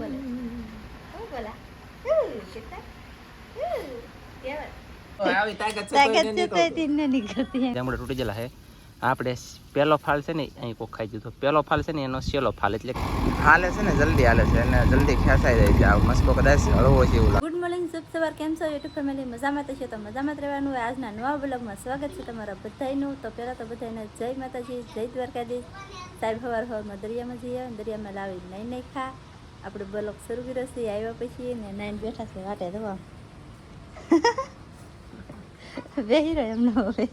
બોલે. બોલા. તાકાત છે ન નીકળતી. એમ. જાંબુડા તૂટી ગયેલા છે આપણે પેલો ફાલ છે ને અહીં કોક ખાઈ દીધો પેલો ફાલ છે ને એનો સેલો ફાલ એટલે હાલે છે ને જલ્દી હાલે છે અને જલ્દી ખેંચાઈ જાય છે. આ મસ્કો કદાચ હળવો છે એવું ગુડ મોર્નિંગ શુભ સવાર. કેમ છો? યુટ્યુબ ફેમિલી મજામાં તો છે તો મજામાં રહેવાનું આજના નવા બ્લોગમાં સ્વાગત છે તમારા બધાનું. તો પહેલાં તો બધાને જય માતાજી જય દ્વારકાધીશ. સાહેબ હવાર હવારમાં દરિયામાં જઈએ દરિયામાં લાવી નહીં નહીં ખા. આપણે બ્લોક શરૂ કર્યો છે આવ્યા પછી ને નાઈન બેઠા છે વાટે દવા બેહી રહ્યો એમનો હવે.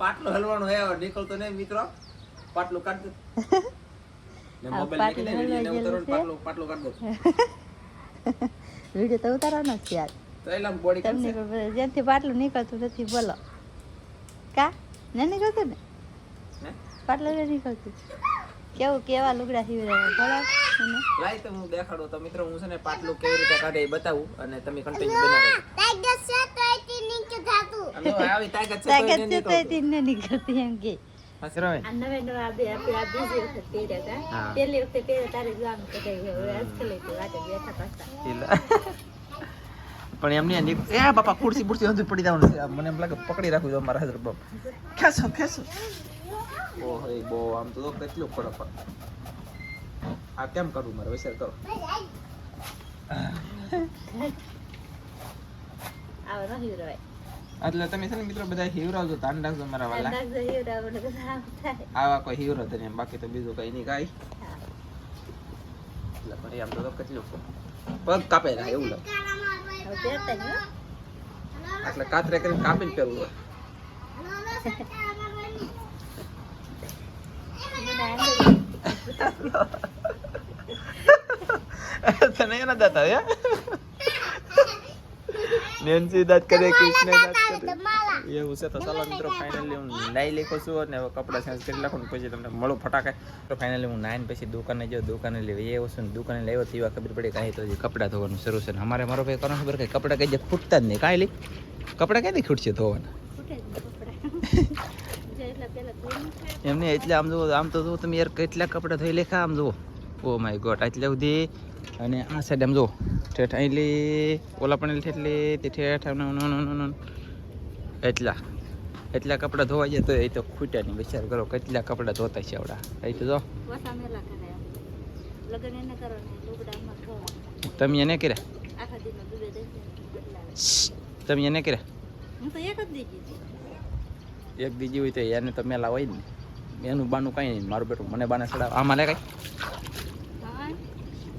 પાટલો હલવાનો હે નીકળતો નહીં મિત્રો. પાટલું કાઢ દે. ને મોબાઈલ નીકળી. પાટલું પાટલું કાઢ દો. વીડિયો તો ઉતારવાનો છે યાર. તો એલા બોડી તમને જ્યાંથી પાટલું નીકળતું નથી બોલો. કા? ને નીકળતું ને? પાટલું નીકળતું કેવું કેવા લુગડા સીવડાવે? બરાબર લાઈ તો હું દેખાડો. તો મિત્રો હું છે ને પાટલું કેવી રીતે કાઢે એ બતાવું અને તમે કન્ટિન્યુ બનાવો. તાકાત છે તાકાત. નીકળતી. એમ કે. બે આપણે આ બીજી વખત પહેર્યા તારે તો વાટે બેઠા પણ એમની એ બાપા ખુરશી હજુ પડી જવાનું છે. મને એમ લાગે પકડી રાખું છું મારા હાજર બાપ ખેંચો ખેંચો. ઓહો એ બહુ આમ તો કેટલું પડે પણ આ કેમ કરવું મારે? વિચાર કરો. આવો ન હિવરાય. એટલે તમે છે ને મિત્રો બધા હિવરાવજો ધ્યાન રાખજો મારા વાલા. અંદાજ આવા કોઈ હિવરો તો નહીં બાકી તો બીજું કઈ નહીં કાંઈ. એટલે પણ આમ તો કેટલું પગ કાપે ના એવું લાગે. એટલે કાતરે કરીને કાપીને પહેરવું હોય બધા અંદર તને એના દાંત આવે નેન્સી દાંત કરે કૃષ્ણ દાંત કરે એવું છે તો ચાલો મિત્રો ફાઇનલી હું નાઈ લેખો છું અને કપડાં ચેન્જ કરી નાખું પછી તમને મળું ફટાકે તો ફાઇનલી હું નાઈન પછી દુકાને જો દુકાને લેવી વસ્તુ ને દુકાને લેવો એવા ખબર પડી કાંઈ તો હજી કપડાં ધોવાનું શરૂ છે ને અમારે મારો ભાઈ કરો ખબર કે કપડાં કઈ જે ખૂટતા જ નહીં કાંઈ લી કપડાં ક્યાંથી ખૂટશે ધોવાના એમને એટલે આમ જુઓ આમ તો જુઓ તમે યાર કેટલા કપડાં ધોઈ લેખા આમ જુઓ. ઓ માય ગોડ એટલે સુધી. અને આ સાઈડ આમ જુઓ. ઠેઠ અહીંલી ઓલા પણ એટલે તે ઠેઠ આમ એટલા. એટલા કપડાં ધોવા જાય તો એ તો ખૂટ્યા નહીં. વિચાર કરો કેટલા કપડાં ધોતા છે આવડા. એ તો જો. તમે એને કર્યા? તમે એને કર્યા? હું તો એક જ દીધી હતી. એક બીજી હોય તો એને તો મેલા હોય ને. એનું બાનું કાંઈ નહીં મારું બેટું મને બાને ચડાવ. આમાં લે કાંઈ?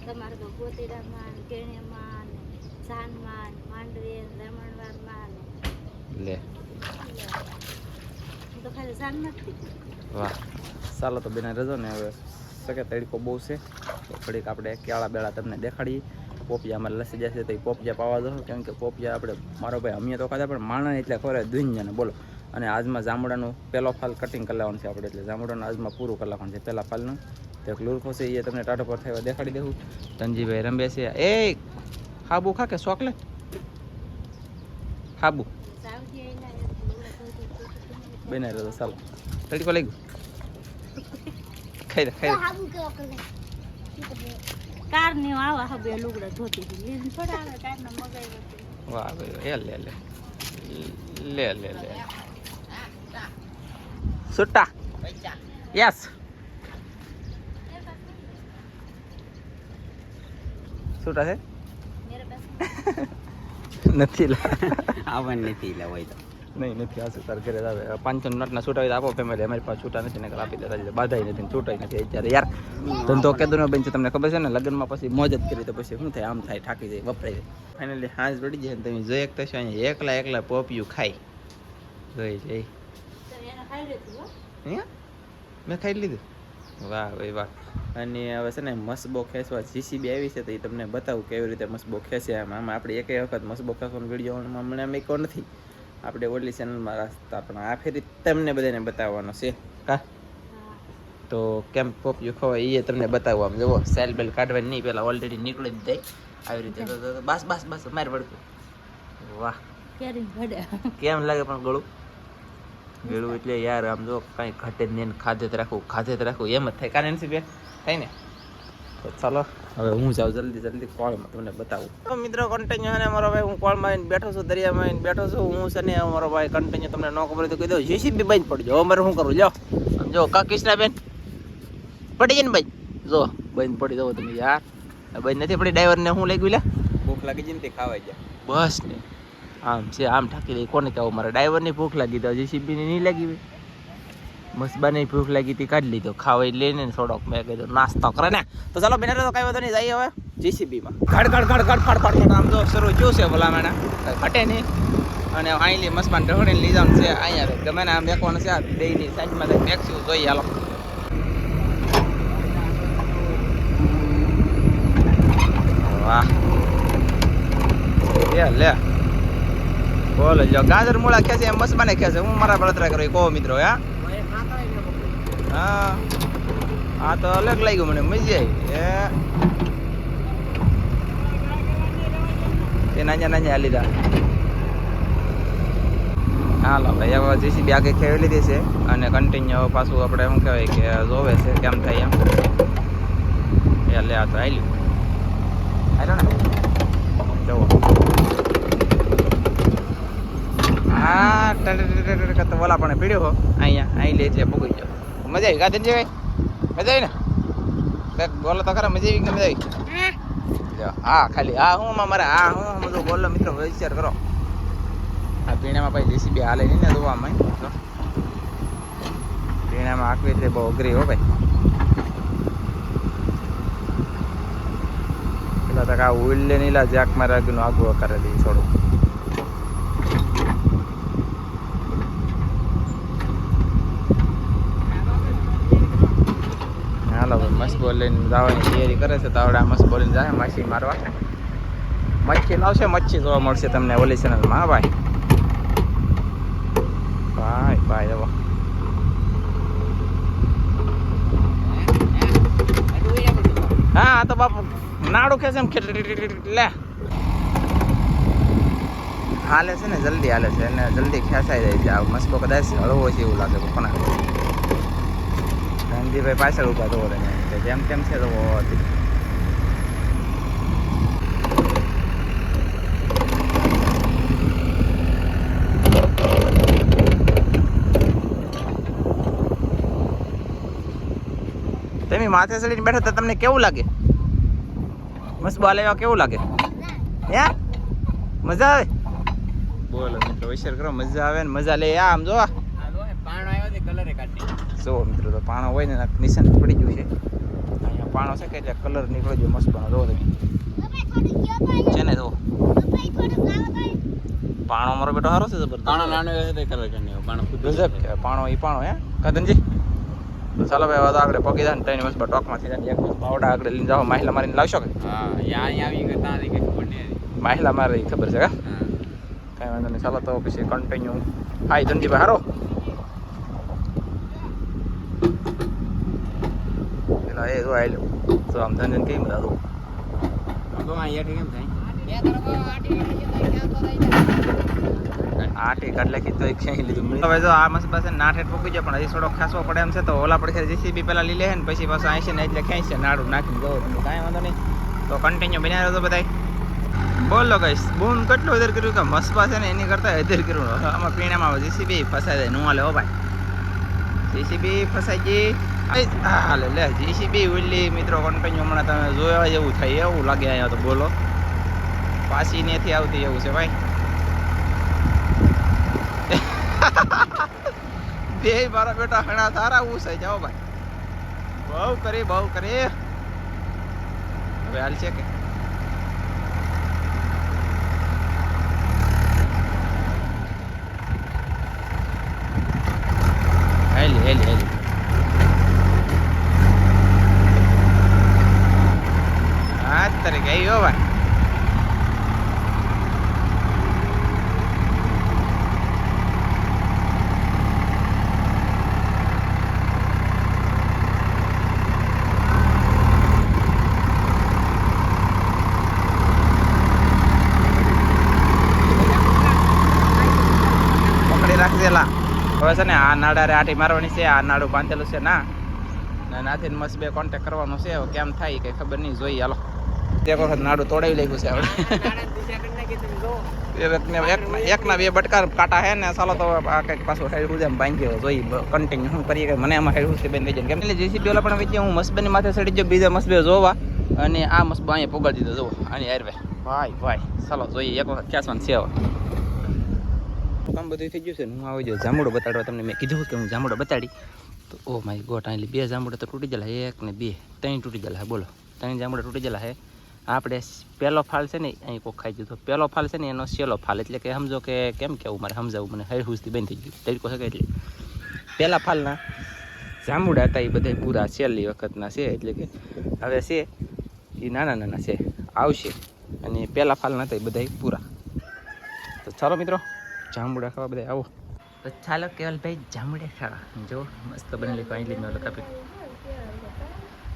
તમારે તો ગોતીડામાં કેણીમાં રમણવારમાં લે. તો ખાલી વાહ. ચાલો તો બેના રજો ને હવે. શકે તડકો બહુ છે. તો થોડીક આપણે કેળા બેળા તમને દેખાડીએ. પોપિયા અમારે લસી જશે તો એ પોપિયા પાવા દો. કેમ કે પોપિયા આપણે મારો ભાઈ અમે તો ખાધા પણ માણસ એટલે ખોરે દુનિયાને. બોલો. અને આજમાં જાંબુડાનું પહેલો ફાલ કટિંગ કરી લેવાનું છે આપણે એટલે જામડાનું આજમાં પૂરું કરી નાખવાનું છે. પહેલા ફાલનું તો લુરખો છે એ તમને ટાટો પર થાય દેખાડી દેવું. ધનજીભાઈ રંબે છે. એ હાબુ ખા કે ચોકલેટ હાબુ. બેને રજો ચાલો. તડકો લઈ ગયું. ખાઈ દે ખાઈ લે. કાર ને આવા હવે લુગડા ધોતી હતી. લીધું થોડા આવે કાર ના મગાઈ વાહ ભાઈ એ લે લે. લે લે લે. સુટ્ટા. યસ સુટ્ટા છે? મેરે પાસે. નથી લા. આવવાનું નથી તો. નહીં નથી આ તાર ઘરે આવે. પાંચસો નોટના છૂટા તો આપો ફેમિલી અમારી પાસે છૂટા નથી નકર આપી દેતા છે નથી છૂટાય નથી અત્યારે યાર. ધંધો કેદુનો બેન છે તમને ખબર છે ને? લગ્નમાં પછી મોજ જ કરી તો પછી શું થાય? આમ થાય ઠાકી જાય વપરાય જાય. ફાઇનલી હાંસ પડી જાય ને તમે જોઈ એક થશો અહીંયા એકલા એકલા પોપિયું ખાઈ જોઈ જઈ. તો અહીંયા મેં ખાઈ લીધું. વાહ ભાઈ વાહ. અને હવે છે ને મસબો ખેંચવા જીસીબી આવી છે તો એ તમને બતાવું કેવી રીતે મસબો ખેંચે આમ. આમ આપણે એક વખત મસબો ખેંચવાનો વીડિયો મને આમ એકો નથી. આપણે ઓલી ચેનલમાં રાખતા પણ આ ફેરી તમને બધાને બતાવવાનો છે. હા. તો કેમ પોપિયું ખવાય એ તમને બતાવવા આમ. જુઓ સેલ બેલ કાઢવાની નહીં પહેલાં ઓલરેડી નીકળી જ જાય. આવી રીતે. બસ બસ બસ મારે પડતું વાહ. કેમ લાગે પણ ગળું? ગળું એટલે યાર આમ જો કાંઈ ઘટે જ નહીં ખાધે જ રાખવું ખાધે જ રાખવું. એમ જ થાય. કારણ એનસી બે થાય ને? તો ચાલો હવે હું જાઉં જલ્દી જલ્દી કોળમાં તમને બતાવું. મિત્રો કન્ટિન્યુ અને ને મારો ભાઈ. હું કોળમાં આવીને બેઠો છું દરિયામાં આવીને બેઠો છું. હું છે ને મારો ભાઈ કન્ટિન્યુ તમને ન ખબર તો કહી દઉં. જીસીબી બંધ પડજો હવે મારે શું કરું લ્યો. જો કા બેન પડી જાય ને ભાઈ જો બંધ પડી દો તમે યાર. બંધ નથી પડી. ડ્રાઈવરને શું લાગ્યું લે ભૂખ લાગી ને તે ખાવાઈ જાય બસ ને. આમ છે, આમ ઠાકી દે કોને કહેવું? મારે ડ્રાઈવરની ભૂખ લાગી તો જેસીબીની નહીં લાગી હોય. મસ્બાની ભૂખ લાગી હતી, કાઢી લીધો. ખાવાઈ લઈને થોડોક મેં કીધું, નાસ્તો કરે ને. તો ચાલો બેને તો કઈ વાંધો નહીં, જઈએ હવે જીસીબીમાં. ખડ ખડ ખડ ખડ ફડ ફડ આમ તો શરૂ જોયું છે ભલા મેણા ઘટે નહીં. અને અહીંલી મસ્બાન ઢોળીને લીધા છે અહીંયા ગમે ને આમ દેખવાનું છે, આ સાઈડમાં કંઈક ફેંક્યું જોઈએ, હાલો. વાહ. લે લે. બોલો જો ગાજર મૂળા ખેંચે એમ મસ્બાને ખેંચે હું મારા બળતરા કરું કહો, મિત્રો, હે? હા. આ તો અલગ લાગ્યું મને, મજા આવી એ નાના નાના લીધા હાલો, ભાઈ, હવે જેસીબી આગળ ખેવી લીધી છે અને કન્ટિન્યુ પાછું આપણે શું કહેવાય કે જોવે છે, કેમ થાય એમ. એ લે, આ તો આવેલું હાલો ને. જુઓ. હા ટર તો બોલા પણ પીડ્યો હો. અહીંયા, અહીં લે છે ભૂગી જાઓ મજા આવી ગાધન જેવાય મજા આવી ને? કંઈક બોલો તો ખરા, મજા આવી કે મજા આવી? હા ખાલી હા હું મારે હા હું બધું બોલો, મિત્રો, વિચાર કરો. આ પીણામાં ભાઈ જેસીબી હાલે નહીં ને ધોવામાં. પીણામાં આખવી એટલે બહુ અઘરી, હો ભાઈ. પેલા તક આ ઉલ્લે નીલા જાક મારા આગળ આગું કરે દે થોડું ભાઈ લઈને જવાની તૈયારી કરે છે તો આવડે આ મસ્ત બોલીને જાય, માછી મારવા. મચ્છી લાવશે મચ્છી જોવા મળશે તમને ઓલી ચેનલમાં ભાઈ. ભાઈ ભાઈ જવો હા તો બાપુ નાડું ખેંચે એમ લે. હાલે છે ને, જલ્દી હાલે છે અને જલ્દી ખેંચાઈ જાય છે આ મસ્કો કદાચ હળવો છે એવું લાગે કોના ગાંધીભાઈ પાછળ ઊભા તો કે જેમ તેમ છે તો તમે માથે ચડીને બેઠા તો તમને કેવું લાગે? મસ્ત બાલ આવ્યા કેવું લાગે? હે? મજા આવે? બોલો મિત્રો વિચાર કરો મજા આવે ને મજા લે. આમ જો પાણો આવ્યો કલરે કાઢી જો મિત્રો તો પાણો હોય ને નિશાન પડી ગયું છે. પાણો છે કે એટલે કલર નીકળી ગયો મસ્ત પાણો. જોવો તમે. છે ને જુઓ પાણો મારો બેટો સારો છે જબરદસ્ત. પાણો નાનો આવ્યો કલર કાઢી પાણો ગજબ કે પાણો એ પાણો હે? કદનજી તો ચાલો ભાઈ વાત આગળ પકી જાય ને ત્રણ વર્ષ ટોકમાંથી જાય એક વર્ષ પાવડા આગળ લઈને જાઓ. માહિલા મારીને લાવશો કે? હા અહીંયા આવી ગયો ત્યાં કઈ ખબર નહીં માહિલા મારી ખબર છે કા? હા. કાંઈ વાંધો નહીં ચાલો તો પછી કન્ટિન્યુ હાય ધનજીભાઈ હારો. પેલા એ જો તો આમ ધનજન કેમ બધા તો કેમ થાય આઠ એક એટલે કીધું એક ક્યાંય લીધું હવે જો આ મસ્ત પાસે નાઠ હેઠ પૂકી જાય પણ હજી થોડો ખાસો પડે એમ છે તો ઓલા પડશે જીસીબી પહેલાં લઈ લે ને પછી પાછું આઈસી ને એટલે ક્યાંય છે નાડું નાખી ગયો તમે કાંઈ વાંધો નહીં તો કન્ટિન્યુ બન્યા રહ્યો તો બધાય બોલો કઈશ બૂમ કેટલું અધર કર્યું કે મસ્બા છે ને એની કરતાં અધર કર્યું આમાં પીણામાં જીસીબી ફસાઈ જાય નું હાલે હો ભાઈ જીસીબી ફસાઈ ગઈ હાલે લે જીસીબી ઉલ્લી મિત્રો કન્ટિન્યુ હમણાં તમે જોયા જેવું થાય, એવું લાગે અહીંયા તો, બોલો. પાછી નથી આવતી એવું છે, ભાઈ. બે મારા બેટા હણા સારા ઉસાઈ જાઓ ભાઈ. બહુ કરી બહુ કરી. હવે હાલ છે કે હેલી હેલી હેલી ગઈ હો ભાઈ પકડી રાખજેલા હવે છે ને આ નાડા રે આટી મારવાની છે, આ નાડું બાંધેલું છે નાથી મસ્ત બે કોન્ટેક કરવાનો છે કેમ થાય કઈ ખબર નહીં, જોઈએ, હાલો. એક વખત નાડું તોડાવી લાગ્યું છે આપણે એક એકના- બે બટકા કાંટા હે ને ચાલો તો આ કંઈક પાછું હેડ ઉદે ભાંગ્યો જોઈ કન્ટિન્યુ શું કરીએ મને એમાં હેડ છે બેન જાય કેમ? એટલે જેસીબી ઓલા પણ વેચી હું મસબેની માથે ચડી ગયો બીજા મસબે જોવા અને આ મસબા અહીંયા પોગાડી દીધો જોવો આની હારવે. ભાઈ ભાઈ ચાલો જોઈએ એક વખત ક્યાંસવાનું છે હવે કામ બધું થઈ ગયું છે? હું આવી જાઉં જામુડો બતાડવા તમને મેં કીધું કે હું જામડો બતાડી. તો ઓ માય ગોટ અહીં બે જામડા તો તૂટી ગયેલા એક ને બે ત્રણ તૂટી ગયેલા બોલો ત્રણ જામડા તૂટી ગયેલા હે આપણે પહેલો ફાલ છે ને, અહીં કોક ખાઈ દીધો પહેલો ફાલ છે ને, એનો સેલો ફાલ. એટલે કે સમજો કે કેમ કેવું મારે, સમજાવું મને. હર હુસથી બંધ થઈ ગયું. તરીકો શકે એટલે? પહેલા ફાલના જાંબુડા હતા, એ બધા પૂરા છેલ્લી વખતના છે. એટલે કે હવે છે, એ નાના નાના છે. આવશે. અને પહેલા ફાલના હતા એ બધા પૂરા. તો ચાલો મિત્રો, જાંબુડા ખાવા બધા આવો. તો ચાલો કેવલભાઈ જાંબુડા ખાવા. જો, મસ્ત બનેલી પાણી મેં કાપી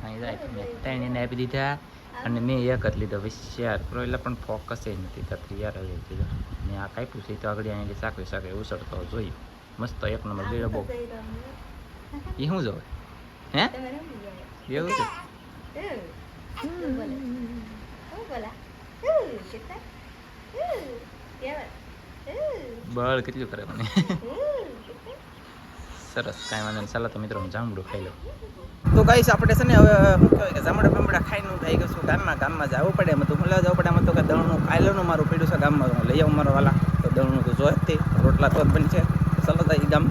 અહીં જાય મેં ત્રણ એને આપી દીધા. અને મેં એક જ લીધો. વિશ્યાર કરો. એટલે પણ ફોકસ એ નથી થતી. યાર હવે કીધું. મેં આ કાપ્યું છે. તો આગળ અહીં સાકરી સાકરી ઉસરતો જોયું મસ્ત એક નંબર ગયો બહુ. એ શું જોવે? હે? એવું છે? બળ કેટલું કરે મને? સરસ, કાંઈ વાંધો નહીં. ચાલો તો મિત્રો, હું ખાઈ લઉં. તો ગાઈસ, આપણે છે ને હવે શું કહેવાય કે જામડા બમડા ખાઈને હું થઈ ગયું ગામમાં ગામમાં જવું પડે. એમ તો હું જવું પડે. એમ તો કે દળનું ખાયલોનું મારું પીડ્યું છે ગામમાં. હું લઈ આવું મારો વાલા. તો દળનું તો જોઈ જ રોટલા તો બની છે ચાલો તો ગામ